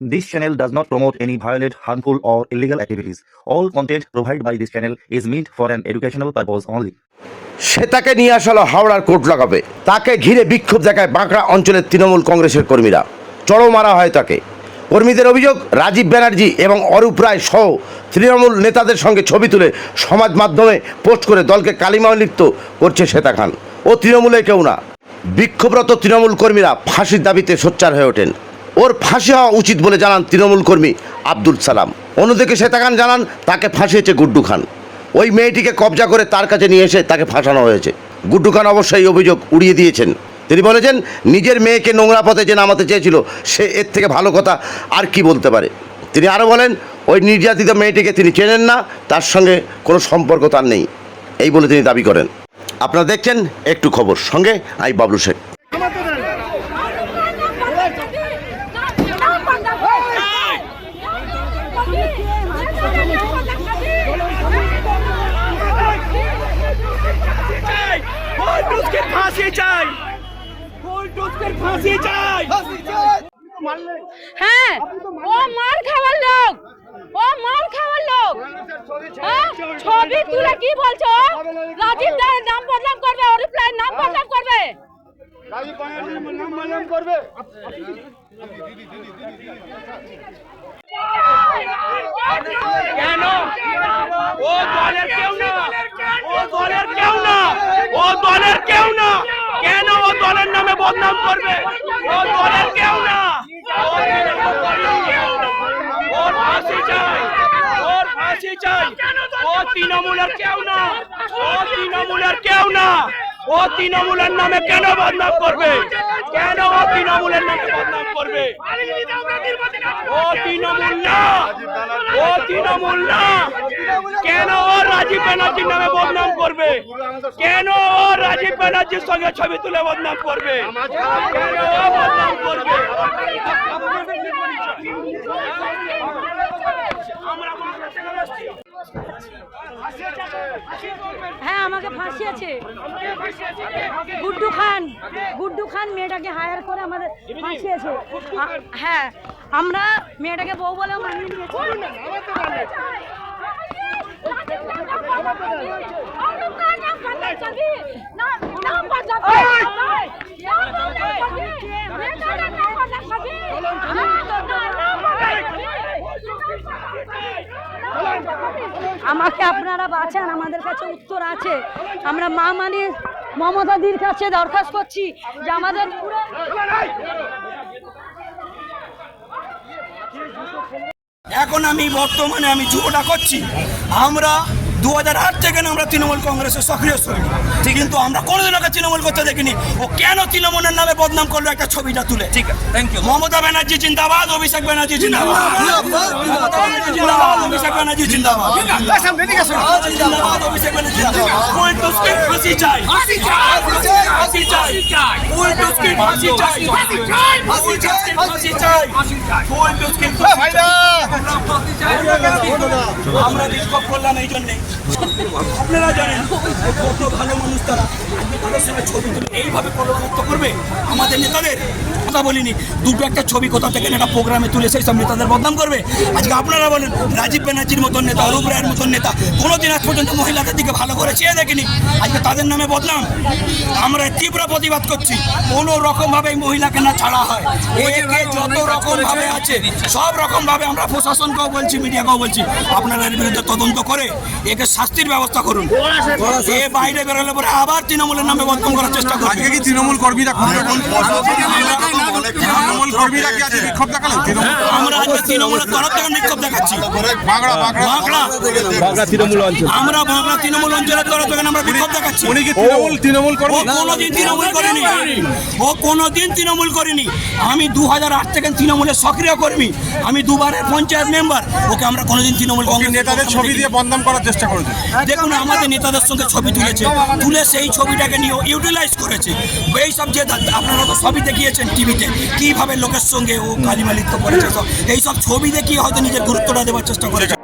This channel does not promote any violent, harmful, or illegal activities. All content provided by this channel is meant for an educational purpose only. সে তাকে নিয়ে আসা হলো হাওড়ার court লাগাবে। তাকে ঘিরে বিক্ষোভ দেখায় বাঁকড়া অঞ্চলের তৃণমূল কংগ্রেসের কর্মীরা। চড়ো মারা হয় তাকে। কর্মীদের অভিযোগ রাজীব ব্যানার্জি এবং অরূপ রায় সহ তৃণমূল নেতাদের সঙ্গে ছবি তুলে সমাজ মাধ্যমে পোস্ট করে দলকে কালিমালিপ্ত করছে শ্বেতা খান। ও তৃণমূলে কেউ না। বিক্ষোভরত তৃণমূল কর্মীরা ফাঁসির দাবিতে সোচ্চার হয়ে ওঠেন। ওর ফাঁসি হওয়া উচিত বলে জানান তৃণমূল কর্মী আব্দুল সালাম। অন্যদিকে শ্বেতা খান জানান, তাকে ফাঁসিয়েছে গুড্ডু খান। ওই মেয়েটিকে কবজা করে তার কাছে নিয়ে এসে তাকে ফাঁসানো হয়েছে। গুড্ডু খান অবশ্যই অভিযোগ উড়িয়ে দিয়েছেন। তিনি বলেছেন, নিজের মেয়েকে নোংরা পথে যে নামাতে চেয়েছিল, সে এর থেকে ভালো কথা আর কি বলতে পারে। তিনি আরও বলেন, ওই নির্যাতিত মেয়েটিকে তিনি চেনেন না, তার সঙ্গে কোনো সম্পর্ক তার নেই। এই বলে তিনি দাবি করেন। আপনারা দেখছেন একটু খবর। সঙ্গে আই বাবলু শেখ। ফাঁসি চাই। ফাঁসি চাই। হ্যাঁ ও মার খাওয়ার লোক ও মার খাওয়ার লোক। হ্যাঁ? ছবি তুলে কি বলছো? রাজীব রায়ের নাম বদনাম করবে অরিফ রায়ের নাম বদনাম করবে কেন ও দলের কেউ না ও দলের কেউ না ও দলের কেউ না। কেন ও দলের নামে বদনাম করবে? ও দলের কেউ না। ওর ফাঁসি চাই। ওর ফাঁসি চাই। ও তৃণমূলের কেউ না। ও তৃণমূলের কেউ না। ও তৃণমূলের নামে কেন বদনাম করবে? কেন ও তৃণমূলের নামে বদনাম করবে? ও তৃণমূল না। কেন রাজীব নামে করবে? কেন সঙ্গে ছবি তুলে করবে? বদনাম করবে। হ্যাঁ আমাকে ফাঁসি আছে। গুড্ডু খান গুড্ডু খান মেয়েটাকে হায়ার করে আমাদের ফাঁসিয়েছে আ- হ্যাঁ আমরা মেয়েটাকে বউ বলে মানিয়ে আমাকে আপনারা বাঁচান আমাদের কাছে উত্তর আছে। আমরা মা মানে মমতাদির কাছে দরখাস্ত করছি যে আমাদের পুরো এখন আমি বর্তমানে আমি যুবটা করছি। আমরা দু হাজার আট থেকে আমরা তৃণমূল কংগ্রেসের সক্রিয় সৈনিক ঠিক কিন্তু আমরা কোনোদিন ওকে তৃণমূল করতে দেখিনি। ও কেন তৃণমূলের নামে বদনাম করল একটা ছবিটা তুলে? ঠিক আছে থ্যাংক ইউ মমতা ব্যানার্জি জিন্দাবাদ অভিষেক ব্যানার্জি জিন্দাবাদ। জিন্দাবাদ অভিষেক ব্যানার্জি জিন্দাবাদ। জিন্দাবাদ অভিষেক ব্যানার্জি চাই। ফাঁসি চাই ফাঁসি চাই চাই। ফাঁসি চাই। আমরা বিক্ষোভ করলাম এই জন্যে আপনারা জানেন কত ভালো মানুষ তারা। আজকে সঙ্গে ছবি তুলে এইভাবে প্রলোভিত করবে? আমাদের নেতাদের? কথা বলিনি। দুটো একটা ছবি কোথা থেকে একটা প্রোগ্রামে তুলে সেই সব নেতাদের বদনাম করবে? আজকে আপনারা বলেন রাজীব ব্যানার্জির মতন নেতা অরূপ রায়ের মতন নেতা কোনোদিন আজ পর্যন্ত মহিলাদের দিকে ভালো করে চেয়ে দেখেনি। আজকে তাদের নামে বদনাম। আমরা তীব্র প্রতিবাদ করছি। কোনো রকম ভাবে এই মহিলাকে না ছাড়া হয়। একে যত রকমভাবে আছে সব রকমভাবে আমরা প্রশাসনকেও বলছি মিডিয়াকেও বলছি আপনারা এর বিরুদ্ধে তদন্ত করে একে শাস্তির ব্যবস্থা করুন। এ বাইরে বেরোলে পরে আবার তৃণমূলের নামে বদনাম করার চেষ্টা করবে। আজকে কি তৃণমূল কর্মীরা তৃণমূল কর্মীরা কি আজকে বিক্ষোভ দেখালেন? আমরা আজকে তৃণমূলের তরফ থেকে বিক্ষোভ দেখাচ্ছি। বাংলা বাংলা বাঁকড়া। আমরা বাংলা তৃণমূল অঞ্চলের তরফ থেকে আমরা বিক্ষোভ দেখাচ্ছি। উনি কি তৃণমূল তৃণমূল ও কোনোদিন তৃণমূল করেনি। ও কোনোদিন তৃণমূল করেনি। আমি দু হাজার আট থেকে তৃণমূলের সক্রিয় কর্মী। আমি দুবারের পঞ্চায়েত মেম্বার। ওকে আমরা কোনোদিন তৃণমূল কংগ্রেস নেতাদের ছবি দিয়ে বদনাম করার চেষ্টা করেছে। দেখুন আমাদের নেতাদের সঙ্গে ছবি তুলেছে। তুলে সেই ছবিটাকে নিয়ে ইউটিলাইজ করেছে। এই সব যে আপনারা তো সবই দেখিয়েছেন টিভিতে। কীভাবে লোকের সঙ্গে ও কালিমালিত্ব করেছে সব। এই সব ছবি দেখিয়ে হয়তো নিজের গুরুত্বটা দেওয়ার চেষ্টা করেছে।